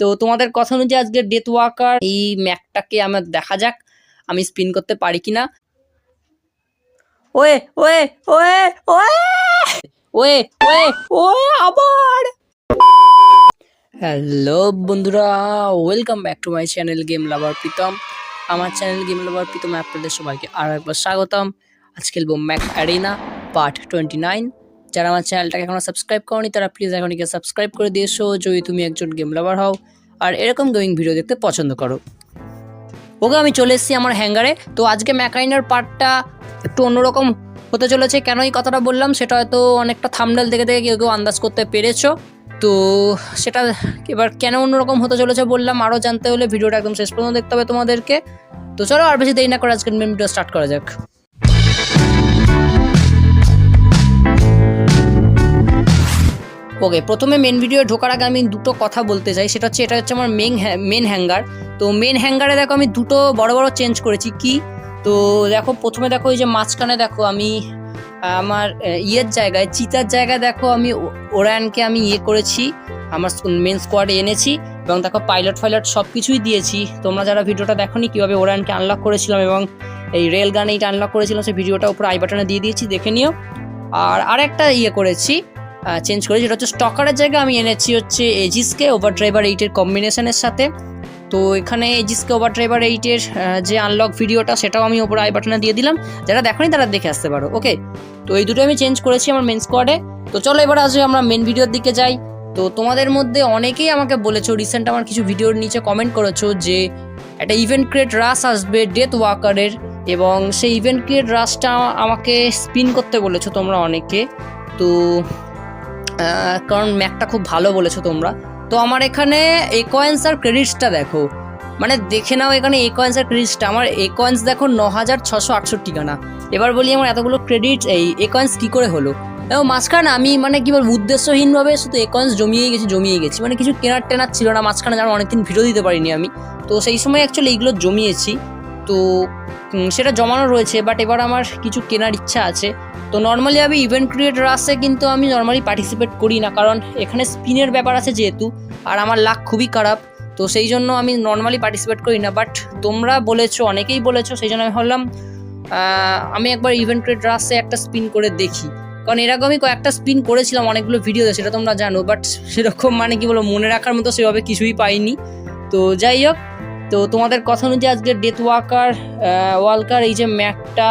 তো তোমাদের কথা অনুযায়ী আজকে ডেথ ওয়াকার এই ম্যাকটাকে আমার দেখা যাক আমি স্পিন করতে পারি কিনা। ওয়ে ওয়ে ওয়ে ওয়ে ওয়ে ওয়ে ওয়ে আবার! হ্যালো বন্ধুরা welcome back to my channel game lover Pritam আমার চ্যানেল গেম লাভার প্রীতম আপনাদের সবাইকে আরও একবার স্বাগতম। আজ খেলব mech arena part twenty nine যারা আমার চ্যানেলটাকে এখনও সাবস্ক্রাইব করনি, তারা প্লিজ এখনই সাবস্ক্রাইব করে দিয়েছ যদি তুমি একজন গেম লাভার হও, আর এরকম গেমিং ভিডিও দেখতে পছন্দ করো। ওকে, আমি চলে এসেছি আমার হ্যাঙ্গারে তো আজকে ম্যাকাইনার পার্টটা একটু অন্যরকম হতে চলেছে। কেন এই কথাটা বললাম? সেটা হয়তো অনেকটা থামডাল দেখে দেখে কেউ কেউ আন্দাজ করতে পেরেছ। তো সেটা এবার কেন অন্যরকম হতে চলেছে বললাম। আরও জানতে হলে ভিডিওটা একদম শেষ পর্যন্ত দেখতে হবে তোমাদেরকে। তো চলো, আর বেশি দেরি না করে আজকের মেন ভিডিও স্টার্ট করা যাক। ওকে প্রথমে মেন ভিডিও ঢোকার আগে আমি দুটো কথা বলতে চাই। সেটা হচ্ছে, এটা হচ্ছে আমার মেন মেন হ্যাঙ্গার তো মেন হ্যাঙ্গারে দেখো আমি দুটো বড় বড় চেঞ্জ করেছি। কি? তো দেখো, প্রথমে দেখো এই যে মাঝখানে দেখো আমি, আমার ইয়ের জায়গায়, চিতার জায়গায় দেখো আমি ও- ওরানকে আমি ইয়ে করেছি। আমার মেন স্কোয়াডে এনেছি এবং দেখো পাইলট ফাইলট সব কিছুই দিয়েছি। তোমরা যারা ভিডিওটা দেখোনি, কীভাবে ওরানকে আনলক করেছিলাম এবং এই রেল গান এইটা আনলক করেছিলাম, সেই ভিডিওটা উপরে আই বাটনে দিয়ে দিয়েছি, দেখে নিও। আর আরেকটা ইয়ে করেছি চেঞ্জ করেছি। যেটা হচ্ছে স্টকারের জায়গায় আমি এনেছি হচ্ছে এজিসকে ওভার ড্রাইভার এইটের কম্বিনেশনের সাথে। তো এখানে এজিসকে ওভার ড্রাইভার এইটের যে আনলক ভিডিওটা সেটাও আমি ওপরে আই বাটনে দিয়ে দিলাম। যারা দেখোনি তারা দেখে আসতে পারো ওকে তো এই দুটো আমি চেঞ্জ করেছি আমার মেন স্কোয়াডে তো চলো এবার আসবে আমরা মেন ভিডিওর দিকে যাই। তো তোমাদের মধ্যে অনেকেই আমাকে বলেছ রিসেন্ট আমার কিছু ভিডিওর নিচে কমেন্ট করেছ যে একটা ইভেন্ট ক্রিয়েট রাস আসবে ডেথ ওয়াকারের এবং সেই ইভেন্ট ক্রিয়েট রাসটা আমাকে স্পিন করতে বলেছ তোমরা অনেকে। তো কারণ ম্যাকটা খুব ভালো বলেছ তোমরা। তো আমার এখানে একয়েন্স আর ক্রেডিটসটা দেখো। মানে দেখে নাও এখানে একয়েন্স আর ক্রেডিটসটা আমার একয়েন্স দেখো ন হাজার ছশো আটষট্টি টাকা এবার বলি আমার এতগুলো ক্রেডিট এই একয়েন্স কী করে হলো? এবং মাঝখানে আমি মানে কি বলব, উদ্দেশ্যহীনভাবে শুধু একয়েন্স জমিয়ে গেছি জমিয়ে গেছি। মানে কিছু কেনার টেনার ছিল না, মাঝখানে যারা অনেকদিন ভিডিও দিতে পারিনি আমি। তো সেই সময় অ্যাকচুয়ালি এইগুলো জমিয়েছি। তো সেটা জমানো রয়েছে বাট এবার আমার কিছু কেনার ইচ্ছা আছে। তো নর্মালি আমি ইভেন্ট ক্রিয়েট রাসে কিন্তু আমি নর্মালি পার্টিসিপেট করি না, কারণ এখানে স্পিনের ব্যাপার আছে যেহেতু, আর আমার লাক খুবই খারাপ। তো সেই জন্য আমি নর্মালি পার্টিসিপেট করি না বাট তোমরা বলেছ, অনেকেই বলেছ, সেই জন্য আমি ভাবলাম আমি একবার ইভেন্ট ক্রিয়েট রাসে একটা স্পিন করে দেখি। কারণ এর আগে আমি কয়েকটা স্পিন করেছিলাম, অনেকগুলো ভিডিওতে সেটা তোমরা জানো বাট সেরকম মানে কি বলব, মনে রাখার মতো সেভাবে কিছুই পাইনি। তো যাই হোক তো তোমাদের কথা অনুযায়ী আজকে ডেথ ওয়াকার ওয়ালকার এই যে ম্যাকটা,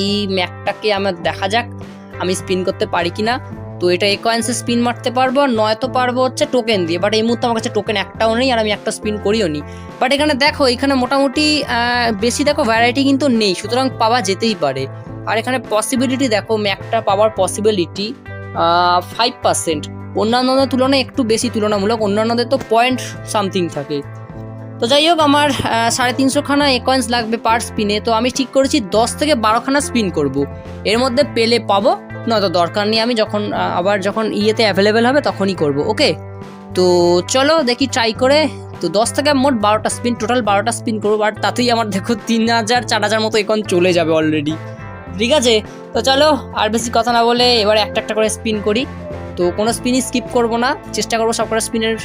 এই ম্যাকটাকে আমার দেখা যাক, আমি স্পিন করতে পারি কি না তো এটা একয়েন্সে স্পিন মারতে পারব, আর নয়তো পারব হচ্ছে টোকেন দিয়ে। বাট এই মুহূর্তে আমার কাছে টোকেন একটাও নেই, আর আমি একটা স্পিন করিও নি। বাট এখানে দেখো, এখানে মোটামুটি বেশি দেখো ভ্যারাইটি কিন্তু নেই, সুতরাং পাওয়া যেতেই পারে। আর এখানে পসিবিলিটি দেখো, ম্যাকটা পাওয়ার পসিবিলিটি ফাইভ পার্সেন্ট অন্যান্যদের তুলনায় একটু বেশি তুলনামূলক, অন্যান্যদের তো পয়েন্ট সামথিং থাকে। তো যাই হোক, আমার সাড়ে তিনশোখানা একয়েন্স লাগবে পার স্পিনে তো আমি ঠিক করেছি দশ থেকে বারোখানা স্পিন করব। এর মধ্যে পেলে পাবো, নয়তো দরকার নেই। আমি যখন আবার যখন ইয়েতে অ্যাভেলেবেল হবে তখনই করব ওকে তো চলো দেখি ট্রাই করে। তো দশ থেকে মোট বারোটা স্পিন টোটাল বারোটা স্পিন করব। বাট তাতেই আমার দেখো তিন হাজার, চার হাজার মতো এখন চলে যাবে অলরেডি ঠিক আছে? তো চলো, আর বেশি কথা না বলে এবার একটা একটা করে স্পিন করি। তো কোনো স্পিনই স্কিপ করব না। চেষ্টা করব সব কটা স্পিনের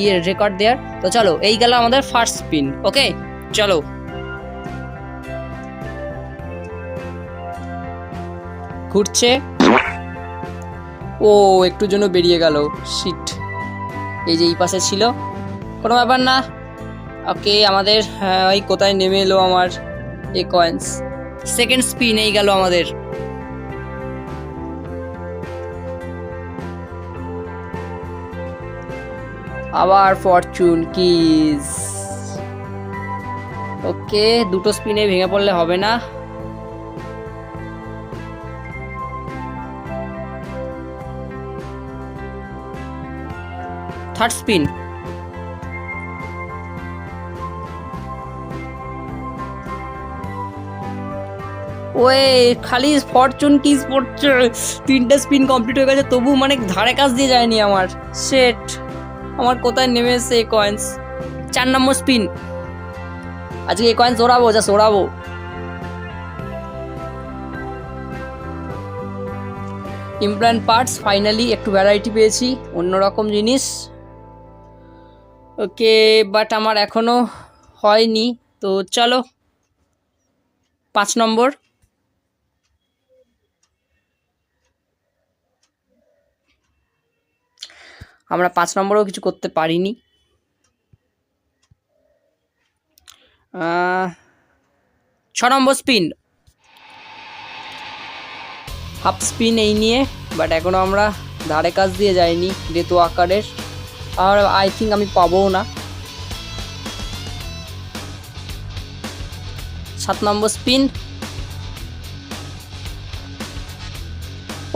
ইয়ে রেকর্ড দেওয়ার। তো চলো, এই গেল আমাদের ফার্স্ট স্পিন ওকে চলো। ঘুরছে। ও, একটু জন্য বেরিয়ে গেল। শিট এই যে এই পাশে ছিল। কোনো ব্যাপার না। ওকে আমাদের ওই কোথায় নেমে এলো আমার এ কয়েন্স সেকেন্ড স্পিন এই গেল আমাদের। আবার ফরচুন কিজ ওকে দুটো স্পিনে ভেঙে পড়লে হবে না। থার্ড স্পিন ওয়ে খালি ফরচুন কিজ পড়ছে। তিনটে স্পিন কমপ্লিট হয়ে গেছে তবু মানে ধারে কাজ দিয়ে যায়নি আমার। সেট আমার কোথায় নেমে এসছে এই কয়েন্স চার নম্বর স্পিন আজকে এই কয়েন্স ওড়াবো যা ওড়াবো। ইমপ্ল্যান্ট পার্টস ফাইনালি একটু ভ্যারাইটি পেয়েছি, অন্যরকম জিনিস। ওকে বাট আমার এখনও হয়নি, তো চলো, পাঁচ নম্বর। আমরা পাঁচ নম্বরেও কিছু করতে পারিনি। ছ নম্বর স্পিন হাফ স্পিন এই নিয়ে বাট এখনও আমরা ধারে কাজ দিয়ে যাইনি রেতু আকারের। আর আই থিঙ্ক আমি পাবো না। সাত নম্বর স্পিন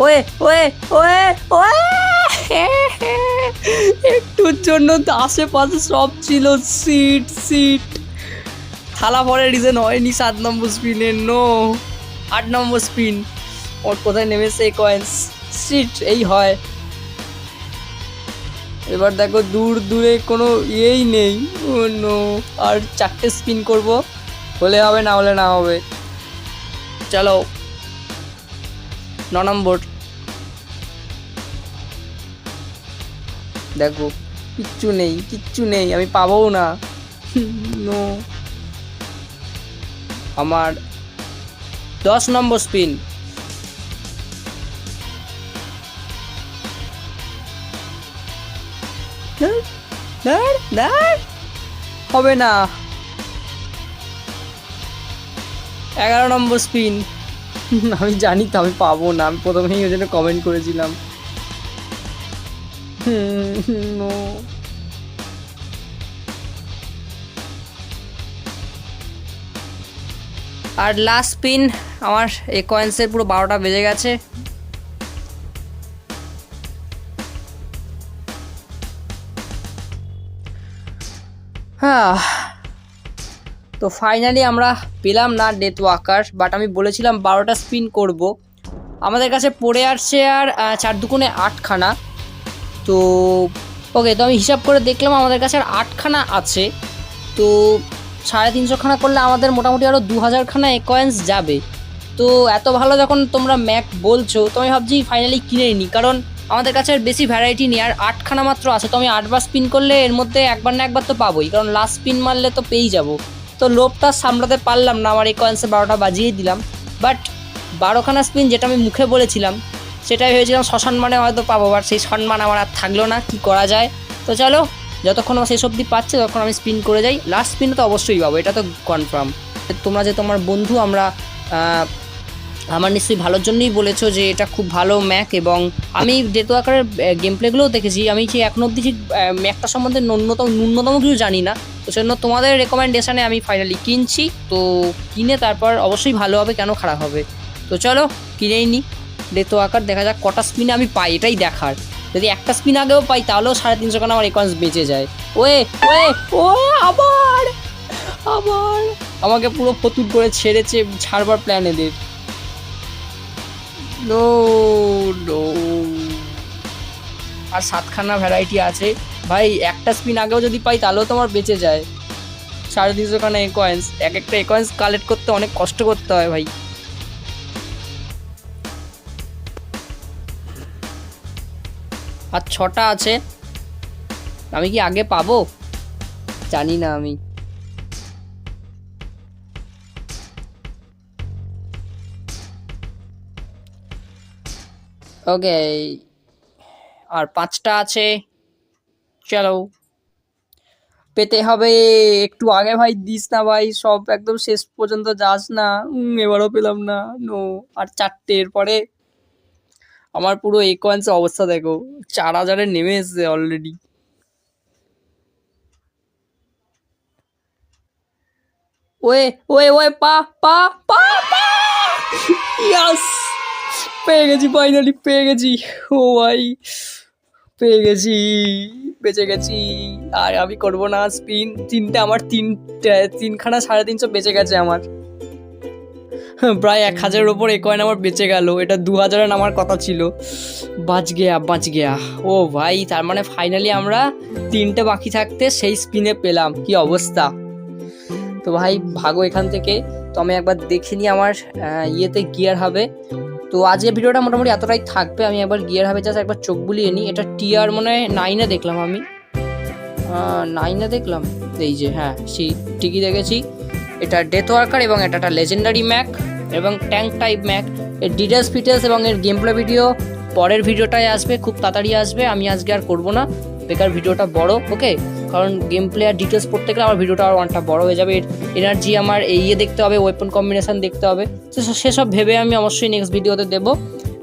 ওয়ে ওয়ে ওয়ে ওয়ে একটুর জন্য তো আশেপাশে সব ছিল। সিট সিট। থালা পরে রিজন হয়নি, সাত নম্বর স্পিনের নো আট নম্বর স্পিন ওর কোথায় নেমেছে কয়েন্স সিট, এই হয়। এবার দেখো দূর, দূরে কোনো ইয়েই নেই। নো আর চারটে স্পিন করব। হলে হবে, না হলে না হবে। চলো। ন নম্বর। দেখো, কিচ্ছু নেই কিচ্ছু নেই, আমি পাবো না। নো আমার দশ নম্বর স্পিন হবে না। এগারো নম্বর স্পিন আমি জানি তো আমি পাবো না, আমি প্রথমেই ওই জন্য কমেন্ট করেছিলাম। নো আর লাস্ট স্পিন আমার এই কয়েন্সের পুরো বারোটা বেজে গেছে। হ্যাঁ তো ফাইনালি আমরা পেলাম না ডেথ ওয়াকার বাট আমি বলেছিলাম বারোটা স্পিন করব। আমাদের কাছে পড়ে আসছে আর চার দুগুণে আটখানা। তো ওকে তো আমি হিসাব করে দেখলাম আমাদের কাছে আর আটখানা আছে। তো, সাড়ে তিনশোখানা করলে আমাদের মোটামুটি আরও দু হাজারখানা কয়েন্স যাবে। তো, এত ভালো যখন তোমরা ম্যাক বলছো, তো আমি ভাবছি ফাইনালি কিনে নিই, কারণ আমাদের কাছে আর বেশি ভ্যারাইটি নেই, আর আটখানা মাত্র আছে। তো আমি আটবার স্পিন করলে এর মধ্যে একবার না একবার তো পাবোই, কারণ লাস্ট স্পিন মারলে তো পেয়েই যাব। তো লোভটা সামলাতে পারলাম না, আমার এই কয়েন্সে বারোটা বাজিয়ে দিলাম। বাট বারোখানা স্পিন যেটা আমি মুখে বলেছিলাম সেটাই ভেবেছিলাম সসম্মানে হয়তো পাবো বাট সেই সম্মান আমার আর থাকল না, কি করা যায়? তো চলো, যতক্ষণ আমার শেষ অবধি পাচ্ছে, ততক্ষণ আমি স্পিন করে যাই। লাস্ট স্পিনে তো অবশ্যই পাবো, এটা তো কনফার্ম তোমরা যে তোমার বন্ধু, আমরা আমার নিশ্চয়ই ভালোর জন্যই বলেছ যে এটা খুব ভালো ম্যাক এবং আমি যেহেতু আকারের গেম প্লেগুলোও দেখেছি। আমি যে এখন অবধি ঠিক ম্যাকটা সম্বন্ধে ন্যূনতম ন্যূনতম কিছু জানি না। তো সেজন্য তোমাদের রেকমেন্ডেশানে আমি ফাইনালি কিনছি। তো কিনে তারপর অবশ্যই ভালো হবে, কেন খারাপ হবে? তো চলো, কিনেই নি। ডেতো আকার দেখা যাক কটা স্পিনে আমি পাই, এটাই দেখার। যদি একটা স্পিন আগেও পাই, তাহলেও সাড়ে তিনশো খানা আমার একাউন্স বেঁচে যায়। ওয়ে ওয়ে, ও, আবার আবার। আমাকে পুরো ফতুর করে ছেড়েছে ছাড়বার প্ল্যান এদের। নো নো আর সাতখানা ভ্যারাইটি আছে। ভাই, একটা স্পিন আগেও যদি পাই, তাহলেও তো আমার বেঁচে যায়। সাড়ে তিনশো খানা কয়েন্স এক একটা কয়েন্স কালেক্ট করতে অনেক কষ্ট করতে হয় ভাই। আর ছটা আছে। আমি কি আগে পাবো? জানি না আমি। ওকে, আর পাঁচটা আছে। চলো। পেতে হবে। একটু আগে ভাই দিস না ভাই, সব একদম শেষ পর্যন্ত যাস না। এবারও পেলাম না। নো আর চারটে এরপরে আমার পুরো এই কয়েন্সের অবস্থা দেখো। চার হাজারে নেমে এসছে অলরেডি ওয়ে ওয়ে ওয়ে, পা পা পা পা! ইয়াস পেয়ে গেছি ফাইনালি পেয়ে গেছি। ও ভাই, পেয়ে গেছি, বেঁচে গেছি। আর আমি করব না স্পিন তিনটে আমার তিন তিনখানা সাড়ে তিনশো বেঁচে গেছে আমার। প্রায় এক হাজারের ওপর এ কয়েন আমার বেঁচে গেল। এটা দু হাজারের নামার কথা ছিল। বাঁচ গেয়া বাঁচ গেয়া। ও ভাই, তার মানে ফাইনালি আমরা তিনটে বাকি থাকতে সেই স্পিনে পেলাম। কি অবস্থা? তো ভাই, ভাগো এখান থেকে। তো আমি একবার দেখে নিই আমার ইয়েতে গিয়ার হবে। তো আজকের ভিডিওটা মোটামুটি এতটাই থাকবে। আমি একবার গিয়ার হবে জাস্ট একবার চোখ বুলিয়ে নিই। এটা টিয়ার মনে হয় নাইনে দেখলাম আমি। নাইনে দেখলাম। এই যে হ্যাঁ সেই ঠিকই দেখেছি। এটা ডেথ ওয়ার্কার এবং এটা একটা লেজেন্ডারি ম্যাক এবং ট্যাঙ্ক টাইপ ম্যাক এর ডিটেলস ফিটেলস এবং এর গেম প্লে ভিডিও পরের ভিডিওটাই আসবে, খুব তাড়াতাড়ি আসবে, আমি আজকে আর করব না। বেকার ভিডিওটা বড় ওকে কারণ গেম প্লে আর ডিটেলস পড়তে গেলে আমার ভিডিওটা আর অনেকটা বড় হয়ে যাবে। এর এনার্জি আমার এই ইয়ে দেখতে হবে ওয়েপন কম্বিনেশান দেখতে হবে। তো সেসব ভেবে আমি অবশ্যই নেক্সট ভিডিওতে দেবো।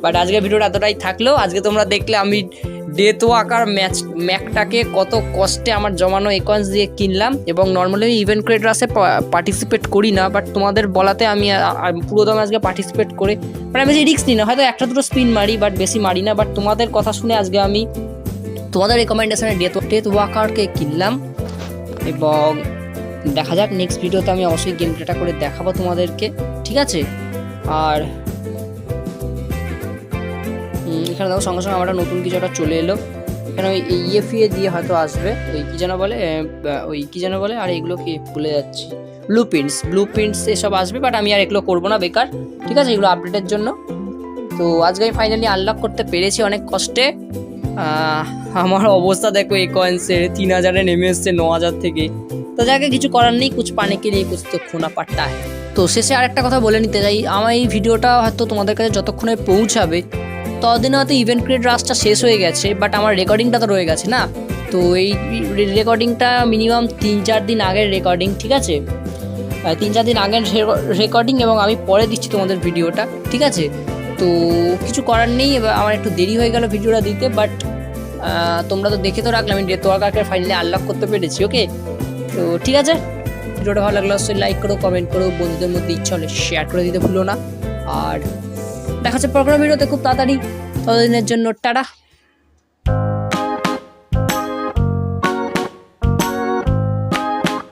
বাট আজকের ভিডিওটা এতটাই থাকলেও আজকে তোমরা দেখলে আমি ডেথ ওয়াকার ম্যাচ ম্যাকটাকে কত কষ্টে আমার জমানো একয়েন্স দিয়ে কিনলাম এবং নর্মালি আমি ইভেন্ট ক্রিয়েটার্সে পার্টিসিপেট করি না বাট তোমাদের বলাতে আমি, আ- আ- পুরো দমে আজকে পার্টিসিপেট করে মানে আমি বেশি রিস্ক নিই না। হয়তো একটা দুটো স্পিন মারি বাট বেশি মারি না। বাট তোমাদের কথা শুনে আজকে আমি তোমাদের রেকমেন্ডেশনে ডেথ ডেথ ওয়াকারকে কিনলাম এবং দেখা যাক নেক্সট ভিডিওতে আমি অবশ্যই গেম প্লেটা করে দেখাবো তোমাদেরকে। ঠিক আছে? আর এখানে দেখো সঙ্গে সঙ্গে আমার একটা নতুন কিছু একটা চলে এলো। এখানে ওই ইএফিএ দিয়ে হয়তো আসবে, ওই কী যেন বলে ওই কী যেন বলে, আর এগুলো কি ভুলে যাচ্ছি। ব্লু প্রিন্টস ব্লু প্রিন্টস এসব আসবে বাট আমি আর এগুলো করব না বেকার, ঠিক আছে? এগুলো আপডেটের জন্য। তো আজকে আমি ফাইনালি আনলক করতে পেরেছি অনেক কষ্টে। আমার অবস্থা দেখো এই কয়েন্সের তিন হাজারে নেমে এসছে, ন হাজার থেকে। তো যাকে কিছু করার নেই, কুছ পানে কে নিয়ে কুছ তো খোনা পাট্টা। তো শেষে আরেকটা কথা বলে নিতে চাই আমার এই ভিডিওটা হয়তো তোমাদের কাছে যতক্ষণে পৌঁছাবে ততদিনে হয়তো ইভেন্ট ক্রিয়েট রাসটা শেষ হয়ে গেছে বাট আমার রেকর্ডিংটা তো রয়ে গেছে না? তো এই রেকর্ডিংটা মিনিমাম তিন চার দিন আগের রেকর্ডিং ঠিক আছে? তিন চার দিন আগের রেকর্ডিং এবং আমি পরে দিচ্ছি তোমাদের ভিডিওটা ঠিক আছে? তো কিছু করার নেই, এবার আমার একটু দেরি হয়ে গেল ভিডিওটা দিতে বাট তোমরা তো দেখে তো রাখলে, আমি ডেথ ওয়ার্কারকে ফাইনালি আনলক করতে পেরেছি ওকে তো ঠিক আছে? ভিডিওটা ভালো লাগলে অবশ্যই লাইক করো কমেন্ট করো, বন্ধুদের মধ্যে ইচ্ছা হলে শেয়ার করে দিতে ভুলো না। আর দেখা যাচ্ছে প্রোগ্রামের হতে খুব তাড়াতাড়ি ততদিনের জন্য টাটা।